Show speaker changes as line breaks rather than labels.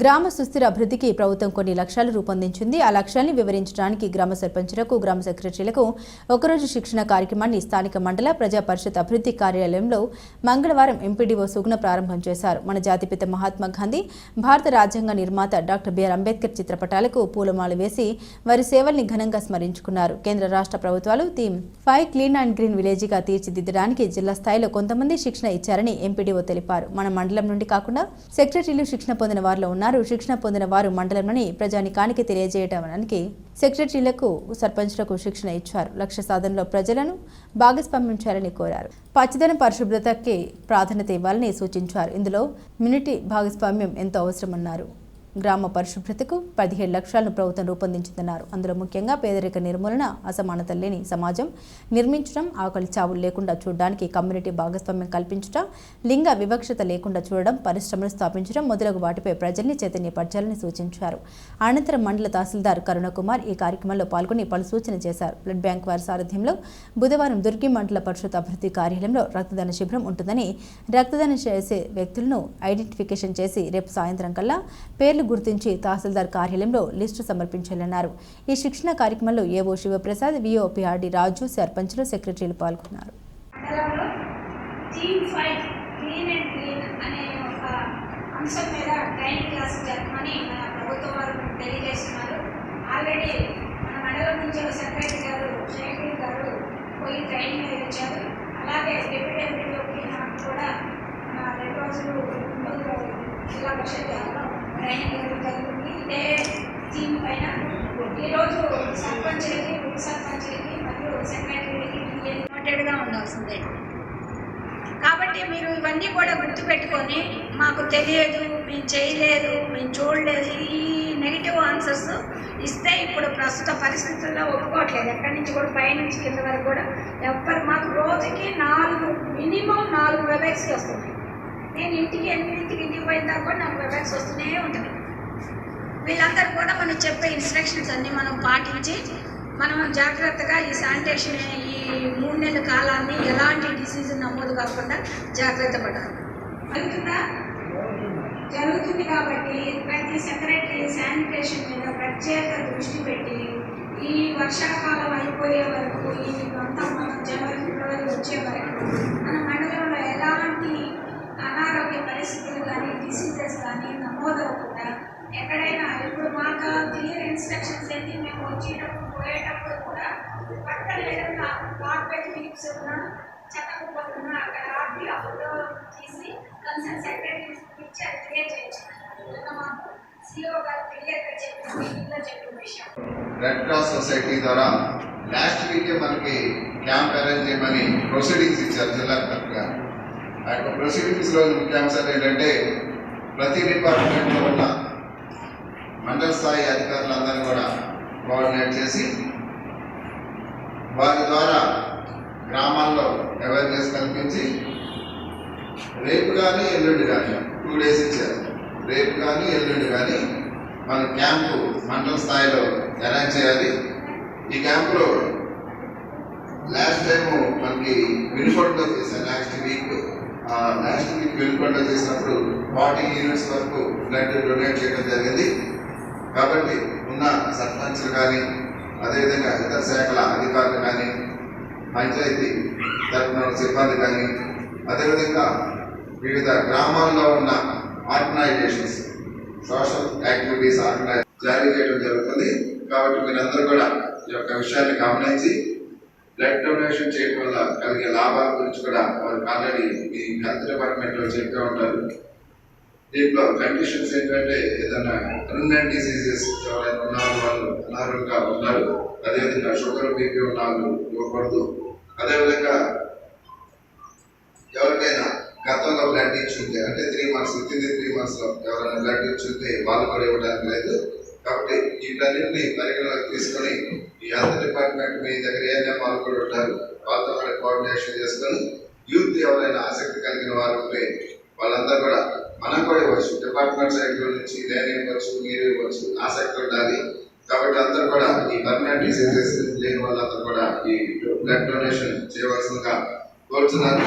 గ్రామ సుస్థిర అభివృద్ధికి ప్రభుత్వం కొన్ని లక్ష్యాలు రూపొందించింది. ఆ లక్ష్యాన్ని వివరించడానికి గ్రామ సర్పంచులకు గ్రామ సెక్రటరీలకు ఒకరోజు శిక్షణ కార్యక్రమాన్ని స్థానిక మండల ప్రజా పరిషత్ అభివృద్ధి కార్యాలయంలో మంగళవారం ఎంపీడీఓ సుగుణ ప్రారంభం చేశారు. మన జాతిపిత మహాత్మా గాంధీ భారత రాజ్యాంగ నిర్మాత డాక్టర్ బిఆర్ అంబేద్కర్ చిత్రపటాలకు పూలమాల వేసి వారి సేవల్ని ఘనంగా స్మరించుకున్నారు. కేంద్ర రాష్ట్ర ప్రభుత్వాలు theme five clean and green విలేజ్గా తీర్చిదిద్దడానికి జిల్లా స్థాయిలో కొంతమంది శిక్షణ ఇచ్చారని ఎంపీడీఓ తెలిపారు. మన మండలం నుండి కాకుండా సెక్రటరీలు శిక్షణ పొందిన వారిలో ఉన్నారు. శిక్షణ పొందిన వారు మండలంలోని ప్రజానికానికి తెలియజేయడానికి సెక్రటరీలకు సర్పంచ్లకు శిక్షణ ఇచ్చారు. లక్ష్య సాధనలో ప్రజలను భాగస్వామ్యం చేయాలని కోరారు. పచ్చదనం పరిశుభ్రతకి ప్రాధాన్యత ఇవ్వాలని సూచించారు. ఇందులో మినిటీ భాగస్వామ్యం ఎంతో అవసరమన్నారు. గ్రామ పరిశుభ్రతకు పదిహేడు లక్ష్యాలను ప్రభుత్వం రూపొందించిందన్నారు. అందులో ముఖ్యంగా పేదరిక నిర్మూలన అసమానత లేని సమాజం నిర్మించడం ఆకలి చావులు లేకుండా చూడడానికి కమ్యూనిటీ భాగస్వామ్యం కల్పించడం లింగ వివక్షత లేకుండా చూడడం పరిశ్రమలు స్థాపించడం మొదలగు వాటిపై ప్రజల్ని చైతన్యపరచాలని సూచించారు. అనంతరం మండల తహసీల్దార్ కరుణకుమార్ ఈ కార్యక్రమంలో పాల్గొని పలు సూచన చేశారు. బ్లడ్ బ్యాంక్ వారి సారథ్యంలో బుధవారం దుర్గి మండల పరిషత్ అభివృద్ధి కార్యాలయంలో రక్తదాన శిబిరం ఉంటుందని రక్తదానం చేసే వ్యక్తులను ఐడెంటిఫికేషన్ చేసి రేపు సాయంత్రం కల్లా పేర్లు గుర్తించి తహసీల్దార్ కార్యాలయంలో లిస్టు సమర్పించాలన్నారు. ఈ శిక్షణ కార్యక్రమంలో ఏవో శివప్రసాద్ విఓపిఆర్డి రాజు సర్పంచ్లు సెక్రటరీలు పాల్గొన్నారు.
అంశం మీద ట్రైనింగ్ క్లాస్ జరపమని మన ప్రభుత్వం వారు తెలియజేస్తున్నారు. ఆల్రెడీ మన మండలం నుంచి సెక్రటరీ గారు గారు పోయి ట్రైనింగ్ ఇచ్చారు. అలాగే డిప్యూటీ ఎంపీలోకి నాకు కూడా రెండు రోజులు ముందు జిల్లా పరిషత్ ఇదే టీం పైన ఈరోజు సర్పంచ్లకి ఉప మరియు ఉండాల్సిందే. కాబట్టి మీరు ఇవన్నీ కూడా గుర్తుపెట్టుకొని మాకు తెలియదు మేము చేయలేదు మేము చూడలేదు ఈ నెగిటివ్ ఆన్సర్స్ ఇస్తే ఇప్పుడు ప్రస్తుత పరిస్థితుల్లో ఒప్పుకోవట్లేదు. ఎక్కడి నుంచి కూడా పైనుంచి కింద వరకు కూడా ఎవ్వరు మాకు రోజుకి నాలుగు మినిమం నాలుగు వెబ్సైట్స్ వస్తున్నాయి నేను ఇంటికి ఎనిమిదింటికి ఇంటికి పోయిన దాకా కూడా నాకు వెబెక్స్ వస్తూనే ఉంటుంది. వీళ్ళందరూ కూడా మనం చెప్పే ఇన్స్ట్రక్షన్స్ అన్నీ మనం పాటించి మనం జాగ్రత్తగా ఈ శానిటేషన్ ఈ మూడు నెలల కాలాన్ని ఎలాంటి డిసీజ్ నమోదు కాకుండా జాగ్రత్త పడాలి. జరుగుతుందా? జరుగుతుంది కాబట్టి ప్రతి సెక్రటరీ శానిటేషన్ మీద ప్రత్యేక దృష్టి పెట్టి ఈ వర్షాకాలం అయిపోయే వరకు ఈ అంతా మనం జనవరి ఫిబ్రవరి వచ్చే వరకు మన మండలంలో ఎలాంటి అనారోగ్య పరిస్థితులు కానీ డిసీజెస్ కానీ నమోదవకుండా ఎక్కడైనా ఇప్పుడు మాకు క్లియర్ ఇన్స్ట్రక్షన్స్ ఏంటి? మేము వచ్చేటప్పుడు పోయేటప్పుడు కూడా పక్కన ఏదైనా కార్పెట్ లీక్స్ ఉన్నా చెత్త కుప్పలు ఉన్నా అక్కడ ఆపి అప్పుడు తీసి కన్సర్న్ సెక్రటరీ ఇచ్చి అది క్లియర్ చేయొచ్చు మాకు సిఓ గారు క్లియర్గా చెప్పిన మీటింగ్లో చెప్పిన విషయం.
రెడ్ క్రాస్ సొసైటీ ద్వారా లాస్ట్ వీకే మనకి క్యాంప్ అరేంజ్ చేయమని ప్రొసీడింగ్స్ ఇచ్చారు జిల్లా కలెక్టర్ గారు. ఆ యొక్క ప్రొసీడింగ్స్లో ముఖ్యాంశాలు ఏంటంటే ప్రతి డిపార్ట్మెంట్లో ఉన్న మండల స్థాయి అధికారులందరూ కూడా కోఆర్డినేట్ చేసి వారి ద్వారా గ్రామాల్లో అవేర్నెస్ కల్పించి రేపు కానీ ఎల్లుండి కానీ టూ డేస్ ఇచ్చారు. రేపు కానీ ఎల్లుండి కానీ మన క్యాంపు మండల స్థాయిలో అరేంజ్ చేయాలి. ఈ క్యాంపులో లాస్ట్ టైము మనకి వెనుకొండలో చేశారు. లాస్ట్ వీక్ లాస్ట్ వీక్ వెనుకొండలో చేసినప్పుడు ఫార్టీ యూనిట్స్ వరకు బ్లడ్ డొనేట్ చేయడం జరిగింది. కాబట్టి ఉన్న సర్పంచ్లు కానీ అదేవిధంగా ఇతర శాఖల అధికారులు కానీ పంచాయతీ తరఫున సిబ్బంది కానీ అదేవిధంగా వివిధ గ్రామాల్లో ఉన్న ఆర్గనైజేషన్స్ సోషల్ యాక్టివిటీస్ ఆర్గనైజ్ జారీ చేయడం జరుగుతుంది. కాబట్టి మీరందరూ కూడా ఈ యొక్క విషయాన్ని గమనించి బ్లడ్ డొనేషన్ చేయడం వల్ల కలిగే లాభాల గురించి కూడా వారికి ఆల్రెడీ మీ హెల్త్ డిపార్ట్మెంట్లో చెప్తూ ఉంటారు. దీంట్లో కండిషన్స్ ఏంటంటే ఏదైనా రన్నెంట్ డిసీజెస్ ఎవరైనా ఉన్నారు వాళ్ళు అనారోగ్యంగా ఉన్నారు అదేవిధంగా షుగర్ బీపీ ఉన్న వాళ్ళు ఇవ్వకూడదు. అదేవిధంగా ఎవరికైనా గతంలో బ్లడ్ ఇచ్చి ఉంటే అంటే three months with in three మంత్స్లో ఎవరైనా బ్లడ్ ఇచ్చి ఉంటే వాళ్ళు కూడా ఇవ్వడానికి లేదు. కాబట్టి వీటన్నింటిని పరిగణలోకి తీసుకొని ఈ హెల్త్ డిపార్ట్మెంట్ మీ దగ్గర ఏదైనా వాళ్ళు కూడా ఉంటారు వాళ్ళతో కూడా కోఆర్డినేషన్ చేసుకొని యూత్ ఎవరైనా ఆసక్తి కలిగిన వారు ఉంటే వాళ్ళందరూ కూడా మనం కూడా ఇవ్వచ్చు. డిపార్ట్మెంట్ సైడ్ నుంచి నేను ఇవ్వచ్చు మీరు ఇవ్వచ్చు ఆసక్తి ఉండాలి కాబట్టి అందరూ కూడా ఈ పర్మనెంట్ డిసీజెస్ లేని వాళ్ళందరూ కూడా ఈ బ్లడ్ డొనేషన్ చేయవలసిందిగా కోరుతున్నాను.